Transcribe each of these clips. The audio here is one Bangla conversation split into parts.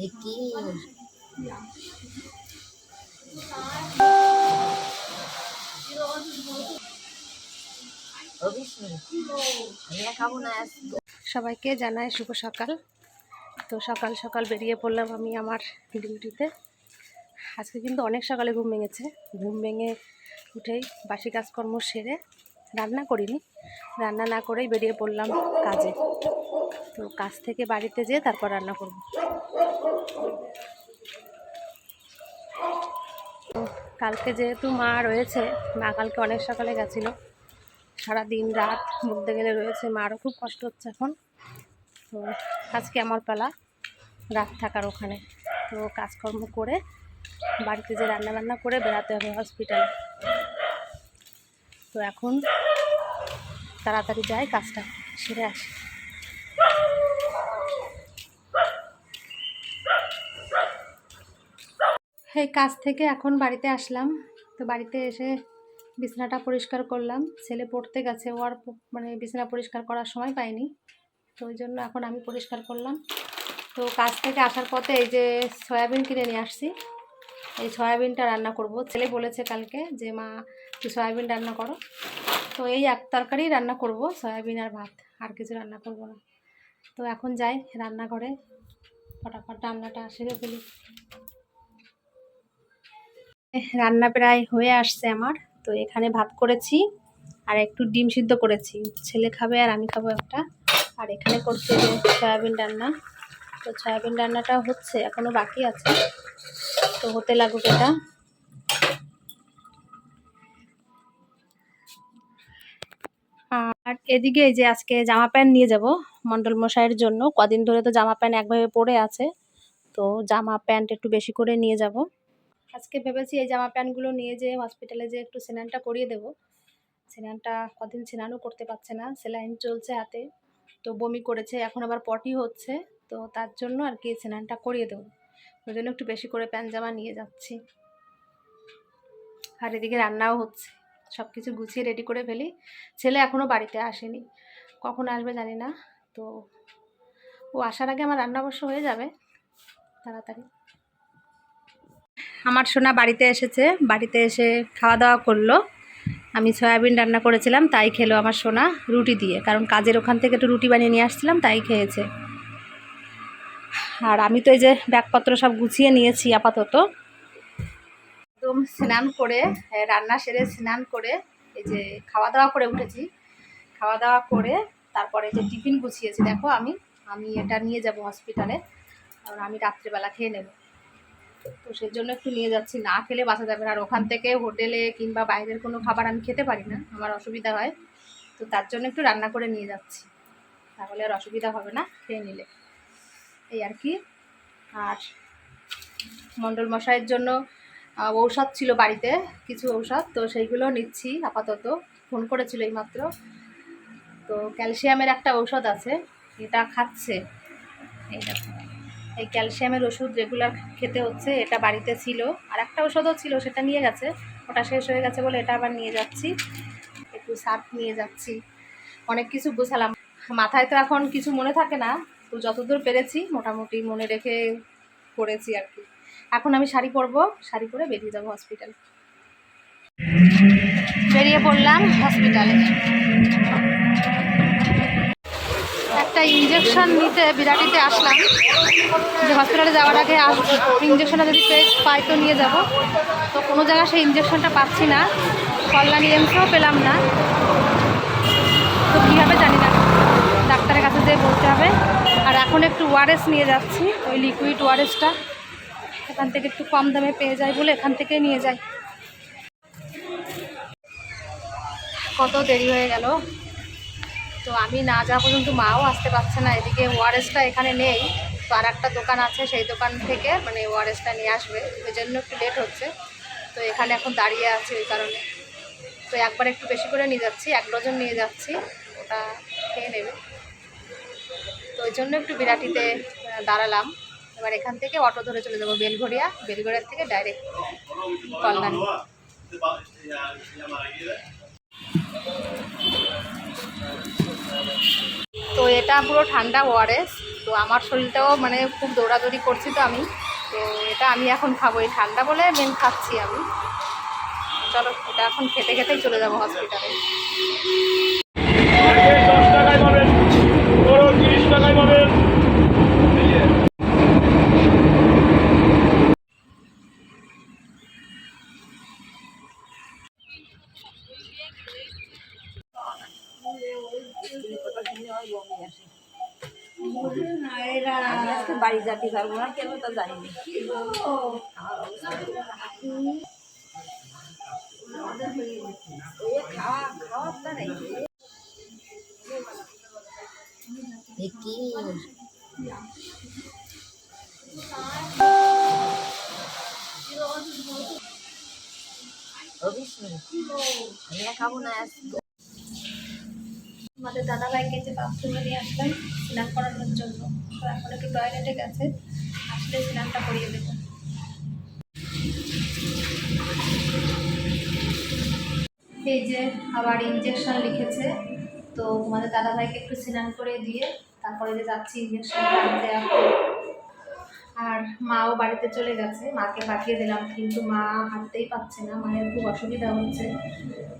আজকে। সবাইকে জানাই শুভ সকাল। তো সকাল সকাল বেরিয়ে পড়লাম আমি আমার ডিউটিতে। আজকে কিন্তু অনেক সকালে ঘুম ভেঙেছে। ঘুম ভেঙে উঠেই বাসি কাজকর্ম সেরে রান্না করিনি। রান্না না করেই বেরিয়ে পড়লাম কাজে। তো কাজ থেকে বাড়িতে যেয়ে তারপর রান্না করব। কালকে যেহেতু মা রয়েছে, মা কালকে অনেক সকালে গেছিল। সারা দিন রাত বলতে গেলে রয়েছে, মারও খুব কষ্ট হচ্ছে এখন। তো আজকে আমার পালা, রাত থাকার ওখানে। তো কাজকর্ম করে বাড়িতে যে রান্না বান্না করে বেড়াতে হবে হসপিটালে তো এখন তাড়াতাড়ি যাই, কাজটা সেরে আসি। এই কাজ থেকে এখন বাড়িতে আসলাম। তো বাড়িতে এসে বিছানাটা পরিষ্কার করলাম। ছেলে পড়তে গেছে, ও আর মানে বিছানা পরিষ্কার করার সময় পাইনি তো ওই জন্য এখন আমি পরিষ্কার করলাম। তো কাজ থেকে আসার পথে এই যে সয়াবিন কিনে নিয়ে আসছি। এই সয়াবিনটা রান্না করব। ছেলে বলেছে কালকে যে, মা তুই সয়াবিন রান্না করো। তো এই এক তরকারি রান্না করব, সয়াবিন আর ভাত। আর কিছু রান্না করব না। তো এখন যাই রান্নাঘরে। ফটাফট রান্নাটা সেরে ফেলি। রান্না প্রায় হয়ে আসছে আমার। তো এখানে ভাত করেছি আর একটু ডিম সিদ্ধ করেছি। ছেলে খাবে আর আমি খাব একটা। আর এখানে করছে সয়াবিন রান্না। তো সয়াবিন রান্নাটা হচ্ছে, এখনও বাকি আছে। তো হতে লাগুক এটা। আর এদিকে যে আজকে জামা প্যান্ট নিয়ে যাব মন্ডল মশাইয়ের জন্য। কদিন ধরে তো জামা প্যান্ট একভাবে পরে আছে। তো জামা প্যান্ট একটু বেশি করে নিয়ে যাব। আজকে ভেবেছি এই জামা প্যান্টগুলো নিয়ে যে হসপিটালে যে একটু স্নানটা করিয়ে দেবো। স্নানটা কদিন স্নানও করতে পারছে না, সেলাইন চলছে হাতে, তো বমি করেছে, এখন আবার পটি হচ্ছে, তো তার জন্য আর কি স্নানটা করিয়ে দেবো। ওই জন্য একটু বেশি করে প্যান্ট জামা নিয়ে যাচ্ছি। আর এদিকে রান্নাও হচ্ছে সব কিছু গুছিয়ে রেডি করে ফেলি। ছেলে এখনও বাড়িতে আসেনি, কখন আসবে জানি না, তো ও আসার আগে আমার রান্না অবশ্য হয়ে যাবে, তাড়াতাড়ি। আমার সোনা বাড়িতে এসেছে, বাড়িতে এসে খাওয়া দাওয়া করল। আমি সয়াবিন রান্না করেছিলাম, তাই খেলো আমার সোনা রুটি দিয়ে। কারণ কাজের ওখান থেকে একটু রুটি বানিয়ে নিয়ে আসছিলাম, তাই খেয়েছে। আর আমি তো এই যে ব্যাগপত্র সব গুছিয়ে নিয়েছি আপাতত। একদম স্নান করে রান্না সেরে স্নান করে, এই যে খাওয়া দাওয়া করে উঠেছি। খাওয়া দাওয়া করে তারপরে যে টিফিন গুছিয়েছি। দেখো আমি আমি এটা নিয়ে যাব হসপিটালে, কারণ আমি রাত্রিবেলা খেয়ে নেব। তো সেই জন্য একটু নিয়ে যাচ্ছি। না খেলে বাঁচা যাবে আর ওখান থেকে হোটেলে কিংবা বাইরের কোনো খাবার আমি খেতে পারি না। আমার অসুবিধা হয়। তো তার জন্য একটু রান্না করে নিয়ে যাচ্ছি। তাহলে আর অসুবিধা হবে না খেয়ে নিলে। এই আর কি। আর মণ্ডল মশাইয়ের জন্য ঔষধ ছিল বাড়িতে, কিছু ঔষধ। তো সেইগুলো নিচ্ছি আপাতত। ফোন করেছিল এইমাত্র। তো ক্যালসিয়ামের একটা ঔষধ আছে। এটা খাচ্ছে। এই দেখো। এই ক্যালসিয়ামের ওষুধ রেগুলার খেতে হচ্ছে, এটা বাড়িতে ছিল। আর একটা ওষুধও ছিল, সেটা নিয়ে গেছে। ওটা শেষ হয়ে গেছে বলে এটা আবার নিয়ে যাচ্ছি। একটু সার্ফ নিয়ে যাচ্ছি। অনেক কিছু গোছালাম। মাথায় তো এখন কিছু মনে থাকে না, তো যতদূর পেরেছি মোটামুটি মনে রেখে করেছি আর কি। এখন আমি শাড়ি পরবো, শাড়ি পরে বেরিয়ে যাব হসপিটাল। বেরিয়ে পড়লাম হসপিটালে। একটা ইঞ্জেকশন নিতে বিরাটিতে আসলাম। যে হসপিটালে যাওয়ার আগে ইঞ্জেকশনটা যদি পাই তো নিয়ে যাব। তো কোনো জায়গায় সেই ইঞ্জেকশনটা পাচ্ছি না। কল্যাণী এমসেও পেলাম না। তো কীভাবে জানি না। ডাক্তারের কাছে যেয়ে বলতে হবে। আর এখন একটু ওয়ারেস নিয়ে যাচ্ছি, ওই লিকুইড ওয়ারেসটা এখান থেকে একটু কম দামে পেয়ে যায় বলে এখান থেকে নিয়ে যাই। কত দেরি হয়ে গেল? তো আমি না যাওয়া পর্যন্ত মাও আসতে পারছে না। এদিকে ওয়ারেসটা এখানে নেই, তো আর একটা দোকান আছে সেই দোকান থেকে মানে ওয়ারেসটা নিয়ে আসবে, ওই জন্য একটু লেট হচ্ছে। তো এখানে এখন দাঁড়িয়ে আছে ওই কারণে। তো একবার একটু বেশি করে নিয়ে যাচ্ছি, এক ডজন নিয়ে যাচ্ছি, ওটা খেয়ে নেবে। তো ওই জন্য একটু বিরাটিতে দাঁড়ালাম। এবার এখান থেকে অটো ধরে চলে যাব বেলঘরিয়া বেলঘরিয়া থেকে ডাইরেক্ট কল্যাণী তো এটা পুরো ঠান্ডা ওয়ারেস তো আমার শরীরটাও মানে খুব দৌড়াদৌড়ি করছি তো আমি। তো এটা আমি এখন খাব, এই ঠান্ডা বলে মেন খাচ্ছি আমি। চলো, এটা এখন খেতে খেতেই চলে যাব হসপিটালে বাড়ি যেতে পারব না কেন তা জানি না খাব না আমাদের দাদাভাইকে যে বাথরুমে নিয়ে আসলাম স্নান করানোর জন্য। এখন একটু টয়লেটে গেছে। আসলে স্নানটা করিয়ে দেবো। এই যে আবার ইঞ্জেকশন লিখেছে। তো তোমাদের দাদাভাইকে একটু স্নান করে দিয়ে তারপরে যে যাচ্ছি ইঞ্জেকশন আনতে এখন। আর মাও বাড়িতে চলে গেছে। মাকে পাঠিয়ে দিলাম, কিন্তু মা হাঁটতেই পারছে না। মায়ের খুব অসুবিধা হচ্ছে।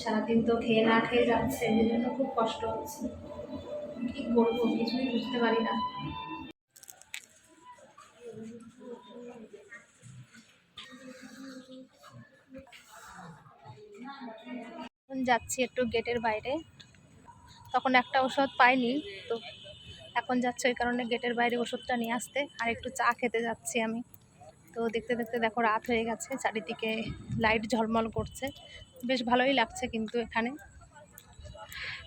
সারাদিন তো খেয়ে না খেয়ে যাচ্ছে। এই জন্য খুব কষ্ট হচ্ছে। কি করব? কিছুই বুঝতে পারি না। যাচ্ছি একটু গেটের বাইরে। তখন একটা ওষুধ পাইনি, তো এখন যাচ্ছে ওই কারণে গেটের বাইরে ওষুধটা নিয়ে আসতে। আর একটু চা খেতে যাচ্ছি আমি। তো দেখতে দেখতে দেখো রাত হয়ে গেছে, চারিদিকে লাইট ঝলমল করছে। বেশ ভালোই লাগছে কিন্তু এখানে।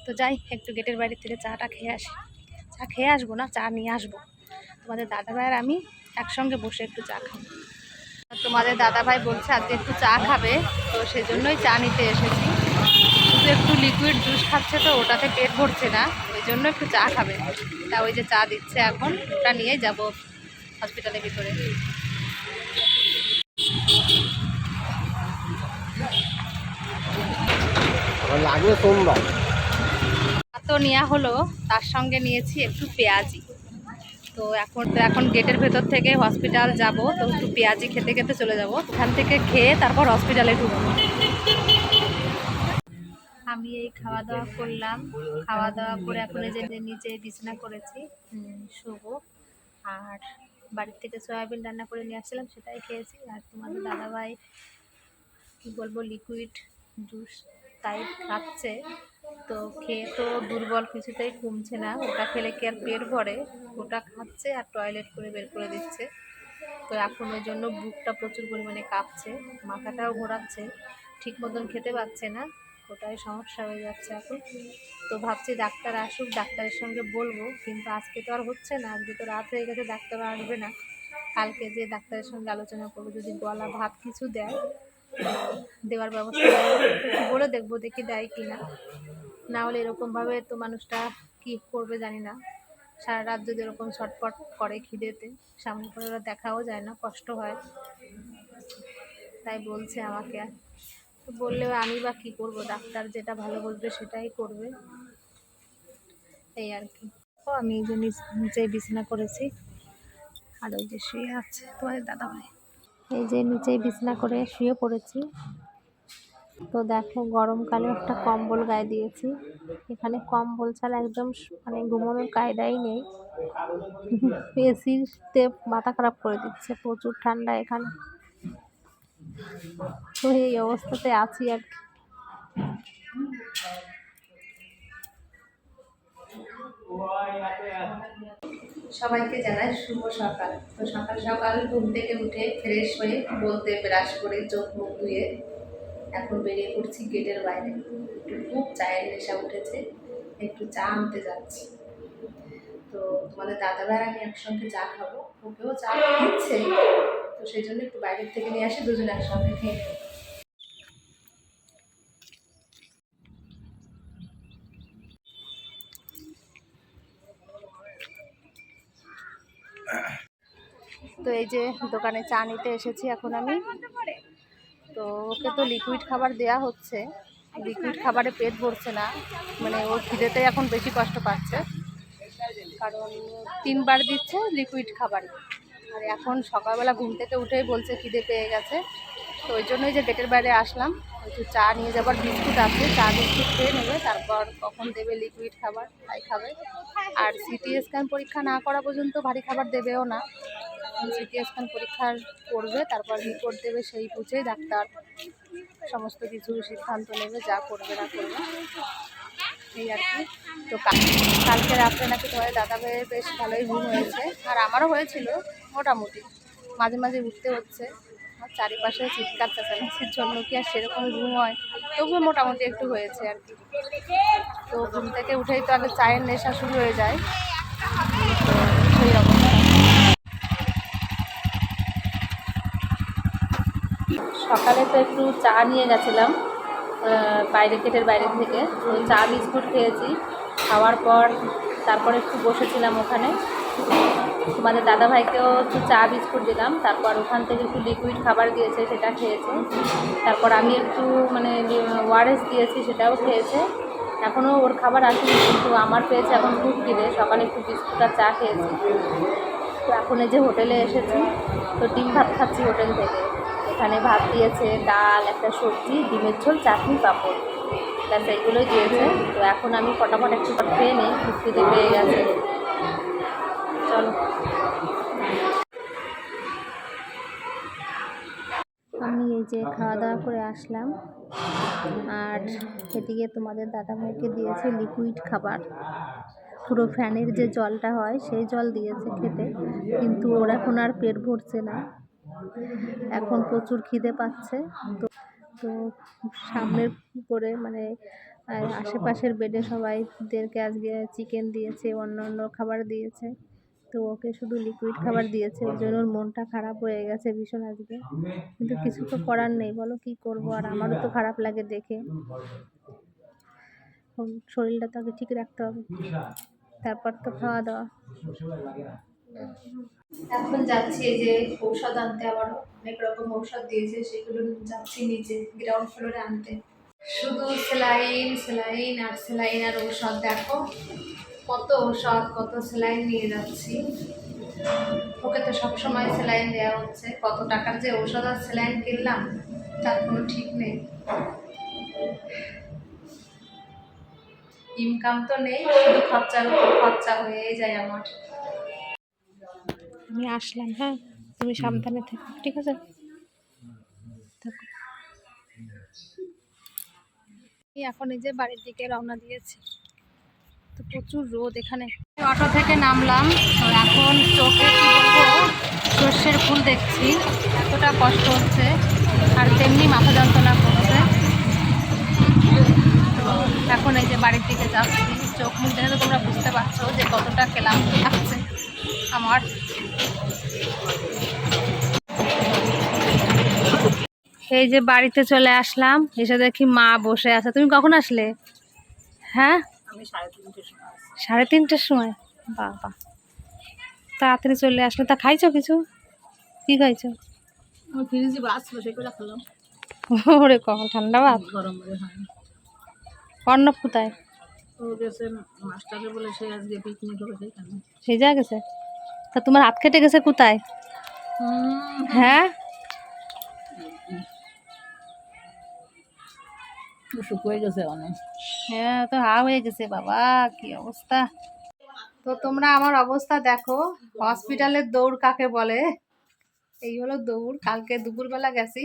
তো যাই, একটু গেটের বাইরে থেকে চাটা খেয়ে আসি। চা খেয়ে আসব না, চা নিয়ে আসব। তোমাদের দাদা ভাই আর আমি একসঙ্গে বসে একটু চা খাব। তোমাদের দাদা ভাই বলছে আজকে একটু চা খাবে, তো সেজন্যই চা নিতে এসেছি। একটু লিকুইড জুস খাচ্ছে তো ওটাতে পেট ভরছে না ওই জন্য একটু চা খাবে। তা ওই যে চা দিচ্ছে এখন ওটা নিয়ে যাব হসপিটালের ভিতরে। আমার লাগবে সোমবার। তো নেওয়া হলো তার সঙ্গে নিয়েছি একটু পেঁয়াজি। তো এখন তো এখন গেটের ভেতর থেকে হসপিটাল যাব তো একটু পেঁয়াজি খেতে খেতে চলে যাব। ওখান থেকে খেয়ে তারপর হসপিটালে ঢুকবো। আমি এই খাওয়া দাওয়া করলাম। খাওয়া দাওয়া করে এখন যে নিচে বিছানা করেছি শুবো। আর বাড়ির থেকে সয়াবিন রান্না করে নিয়ে আসছিলাম, সেটাই খেয়েছি। আর তোমাদের দাদাভাই, কী বলব লিকুইড জুস তাই খাচ্ছে। তো খেয়ে তো দুর্বল, কিছুতেই কমছে না। ওটা খেলে কি আর পেট ভরে? ওটা খাচ্ছে আর টয়লেট করে বের করে দিচ্ছে। তো এখন ওই জন্য বুকটা প্রচুর পরিমাণে কাঁপছে, মাথাটাও ঘোরাচ্ছে। ঠিক মতন খেতে পাচ্ছে না। ওটাই সমস্যা হয়ে যাচ্ছে এখন। তো ভাবছি ডাক্তার আসুক, ডাক্তারের সঙ্গে বলব। কিন্তু আজকে তো আর হচ্ছে না, আজকে তো রাত হয়ে গেছে, ডাক্তার আসবে না। কালকে যে ডাক্তারের সঙ্গে আলোচনা করব, যদি গলা ভাত কিছু দেয়, দেওয়ার ব্যবস্থা বলে দেখব, দেখি দেয় কি না না হলে এরকমভাবে তো মানুষটা কি করবে জানি না। সারা রাত যদি এরকম ছটপট করে খিদেতে, সামনে করে ওরা দেখাও যায় না, কষ্ট হয়। তাই বলছে আমাকে বললেও আমি বা কী করব? ডাক্তার যেটা ভালো বলবে সেটাই করবে। এই আর কি। আমি এই যে নিচ- বিছানা করেছি। আর ওই যে শুয়ে আছে তোমাদের দাদা ভাই এই যে নিচে বিছানা করে শুয়ে পড়েছি। তো দেখো, গরমকালে একটা কম্বল গায়ে দিয়েছি। এখানে কম্বল ছাড়া একদম মানে ঘুমানোর কায়দাই নেই। এসিতে মাথা খারাপ করে দিচ্ছে। প্রচুর ঠান্ডা এখানে। এই অবস্থাতে আছি আর সবাইকে জানাই শুভ সকাল। তো সকাল সকাল ঘুম থেকে উঠে ফ্রেশ হয়ে বলতে ব্রাশ করে চোখ মুখ ধুয়ে এখন বেরিয়ে পড়ছি গেটের বাইরে। একটু খুব চায়ের নেশা উঠেছে, একটু চা আনতে যাচ্ছি। তো তোমাদের দাদাভাই আমি একসঙ্গে চা খাব। ওকেও চা দিচ্ছে। তো সেই জন্য একটু বাইরের থেকে নিয়ে আসি, দুজন একসঙ্গে খেয়ে তো এই যে দোকানে চা নিতে এসেছি এখন আমি। তো ওকে তো লিকুইড খাবার দেয়া হচ্ছে। লিকুইড খাবারে পেট ভরছে না। মানে ও খিদেতে এখন বেশি কষ্ট পাচ্ছে। কারণ তিনবার দিচ্ছে লিকুইড খাবার। আর এখন সকালবেলা ঘুম থেকে উঠেই বলছে খিদে পেয়ে গেছে। তো ওই জন্যই যে গেটের বাইরে আসলাম। একটু চা নিয়ে যাবার বিস্কুট আছে। চা, বিস্কুট খেয়ে নেবে, তারপর কখন দেবে লিকুইড খাবার, তাই খাবে। আর সিটি স্ক্যান পরীক্ষা না করা পর্যন্ত ভারী খাবার দেবেও না। সিটি স্ক্যান পরীক্ষার করবে, তারপর রিপোর্ট দেবে সেই বুঝেই ডাক্তার সমস্ত কিছু সিদ্ধান্ত নেবে, যা করবে না করবে। এই আর কি তো কালকে রাত্রে নাকি তোমাদের দাদা ভাইয়ের বেশ ভালোই ঘুম হয়েছে। আর আমারও হয়েছিল, মোটামুটি। মাঝে মাঝে উঠতে হচ্ছে। আর চারিপাশে চিৎকার চেঁচামেচির জন্য কি আর সেরকম ঘুম হয়? তবুও মোটামুটি একটু হয়েছে আর কি। তো ঘুম থেকে উঠেই তো আগে চায়ের নেশা শুরু হয়ে যায়। তো সকালে তো একটু চা নিয়ে গেছিলাম। বাইরে গেটের বাইরে থেকে। তো চা, বিস্কুট খেয়েছি। খাওয়ার পর তারপর একটু বসেছিলাম ওখানে। তোমাদের দাদা ভাইকেও একটু চা, বিস্কুট দিলাম। তারপর ওখান থেকে একটু লিকুইড খাবার দিয়েছে, সেটা খেয়েছে। তারপর আমি একটু মানে ওয়ারেস দিয়েছি, সেটাও খেয়েছে। এখনও ওর খাবার আসেনি, কিন্তু আমার পেয়েছে এখন খুব খিদে সকালে একটু বিস্কুট আর চা খেয়েছি। তো এখন এই যে হোটেলে এসেছি, তো ডিম ভাত খাচ্ছি হোটেল থেকে। এখানে ভাত দিয়েছে, ডাল, একটা সবজি, ডিমের ঝোল, চাটনি, পাঁপড়। ব্যাস এইগুলোই দিয়েছে। তো এখন আমি ফটাফট একটু খেয়ে নিই খিদে পেয়ে গেছে। চলো। আমি এই যে খাওয়া দাওয়া করে আসলাম। আর এদিকে তোমাদের দাদা দাদাভাইকে দিয়েছে লিকুইড খাবার। পুরো ফ্যানের যে জলটা হয়, সেই জল দিয়েছে খেতে। কিন্তু ওর এখন আর পেট ভরছে না। এখন প্রচুর খিদে পাচ্ছে। তো তো সামনের করে মানে আশেপাশের বেডে সবাইদেরকে আজকে চিকেন দিয়েছে, অন্য অন্য খাবার দিয়েছে। তো ওকে শুধু লিকুইড খাবার দিয়েছে, ওর জন্য ওর মনটা খারাপ হয়ে গেছে ভীষণ আজকে। কিন্তু কিছু তো করার নেই, বলো কি করব? আর আমারও তো খারাপ লাগে দেখে। শরীরটা তো আগে ঠিক রাখতে হবে। তারপর তো খাওয়া দাওয়া। এখন যাচ্ছি যে ঔষধ আনতে, আবার অনেক রকম ঔষধ দিয়েছে, সেগুলো যাচ্ছি নিচে গ্রাউন্ড ফ্লোরে আনতে। শুধু সেলাইন সেলাইন আর সেলাইন আর ঔষধ, দেখো কত ঔষধ, কত সেলাইন নিয়ে যাচ্ছি। ওকে তো সবসময় সেলাইন দেওয়া হচ্ছে, কত টাকার যে ঔষধ আর সেলাইন কিনলাম, তার কোনো ঠিক নেই। ইনকাম তো নেই, শুধু খরচার উপর খরচা হয়ে যায় আমার। আমি আসলাম হ্যাঁ? তুমি সাবধানে থেকো ঠিক আছে? থাকো। এখন এই যে বাড়ির দিকে রওনা দিয়েছি। তো প্রচুর রোদ এখানে। অটো থেকে নামলাম তো এখন চোখে কি বলব সর্ষের ফুল দেখছি। এতটা কষ্ট হচ্ছে আর তেমনি মাথা যন্ত্রণা করছে। এখন এই যে বাড়ির দিকে যাচ্ছি চোখ মুখ দেখে তো তোমরা বুঝতে পারছ যে কতটা খেলাম লাগছে। আমার। এই যে বাড়িতে চলে আসলাম এসে দেখি মা বসে আছে। তুমি কখন আসলে? হ্যাঁ? সাড়ে তিনটের সময় বাবা। তাড়াতাড়ি চলে আসলে। তা খাইছো কিছু? কি খাইছো? ওরে কখন ঠান্ডা ভাত অর্ণব কোথায়? সেই যা গেছে? তা তোমার হাত কেটে গেছে কোথায়? হ্যাঁ? শুকিয়ে গেছে অনেক। হ্যাঁ তো হা হয়ে গেছে বাবা কি অবস্থা? তো তোমরা আমার অবস্থা দেখো হসপিটালের দৌড় কাকে বলে? এই হলো দৌড় কালকে দুপুরবেলা গেছি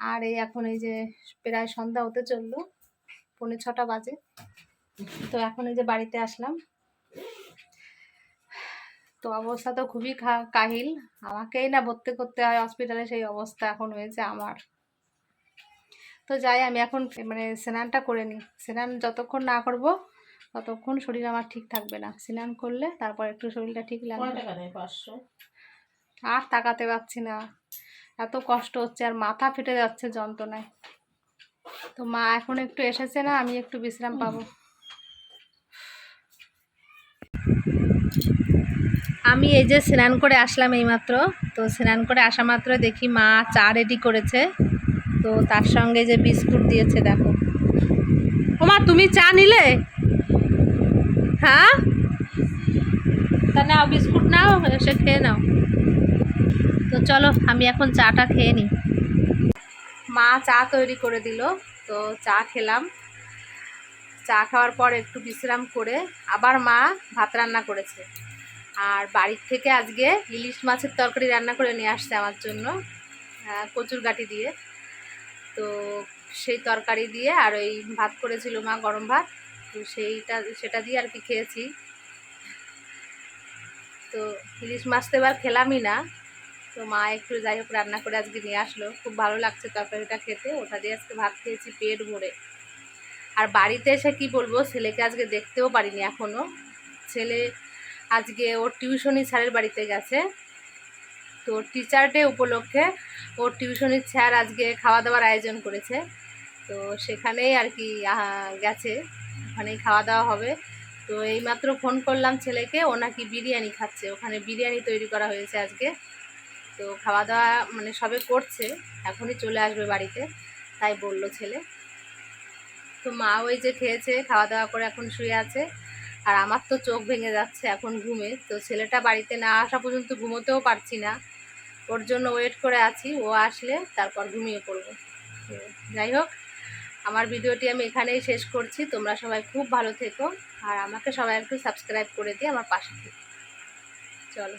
আর এই এখন এই যে প্রায় সন্ধ্যা হতে চলল পৌনে ছটা বাজে। তো এখন এই যে বাড়িতে আসলাম তো অবস্থা তো খুবই কাহিল। আমাকেই না ভর্তি করতে হয় হসপিটালে সেই অবস্থা এখন হয়েছে আমার। তো যাই আমি এখন মানে স্নানটা করে নিই। স্নান যতক্ষণ না করব ততক্ষণ শরীর আমার ঠিক থাকবে না। স্নান করলে তারপর একটু শরীরটা ঠিক লাগবে। আর তাকাতে পারছি না। এত কষ্ট হচ্ছে আর মাথা ফেটে যাচ্ছে যন্ত্রণায়। তো মা এখন একটু এসেছে না আমি একটু বিশ্রাম পাবো। আমি এই যে স্নান করে আসলাম এইমাত্র, তো স্নান করে আসা মাত্র দেখি মা চা রেডি করেছে। তো তার সঙ্গে যে বিস্কুট দিয়েছে, দেখো। ও মা, তুমি চা নিলে? হ্যাঁ? তা নাও, বিস্কুট নাও, এসে খেয়ে নাও। তো চলো, আমি এখন চাটা খেয়ে নিই। মা চা তৈরি করে দিল, তো চা খেলাম। চা খাওয়ার পর একটু বিশ্রাম করে আবার মা ভাত রান্না করেছে। আর বাড়ির থেকে আজকে ইলিশ মাছের তরকারি রান্না করে নিয়ে আসছে আমার জন্য কচুর গাঁটি দিয়ে। তো সেই তরকারি দিয়ে আর ওই ভাত করেছিল মা গরম ভাত, তো সেইটা, সেটা দিয়ে আর কি খেয়েছি। তো ইলিশ মাছ তো এবার খেলামই না, তো মা একটু যাই হোক রান্না করে আজকে নিয়ে আসলো। খুব ভালো লাগছে তরকারিটা খেতে, ওটা দিয়ে আজকে ভাত খেয়েছি পেট ভরে। আর বাড়িতে এসে কি বলব, ছেলেকে আজকে দেখতেও পারিনি এখনও ছেলে আজকে ওর টিউশনি স্যারের বাড়িতে গেছে। তো টিচার ডে উপলক্ষে ওর টিউশনির স্যার আজকে খাওয়া দাওয়ার আয়োজন করেছে। তো সেখানেই আর কি গেছে। ওখানেই খাওয়া দাওয়া হবে। তো এইমাত্র ফোন করলাম ছেলেকে, ও নাকি বিরিয়ানি খাচ্ছে। ওখানে বিরিয়ানি তৈরি করা হয়েছে আজকে। তো খাওয়া দাওয়া মানে সবে করছে, এখনই চলে আসবে বাড়িতে, তাই বলল ছেলে। তো মা ওই যে খেয়েছে খাওয়া দাওয়া করে এখন শুয়ে আছে। আর আমার তো চোখ ভেঙে যাচ্ছে এখন ঘুমে। তো ছেলেটা বাড়িতে না আসা পর্যন্ত ঘুমোতেও পারছি না। ওর জন্য ওয়েট করে আছি, ও আসলে তারপর ঘুমিয়ে পড়ব। যাই হোক, আমার ভিডিওটি আমি এখানেই শেষ করছি। তোমরা সবাই খুব ভালো থেকো। আর আমাকে সবাই একটু সাবস্ক্রাইব করে দিয়ে আমার পাশে চলো।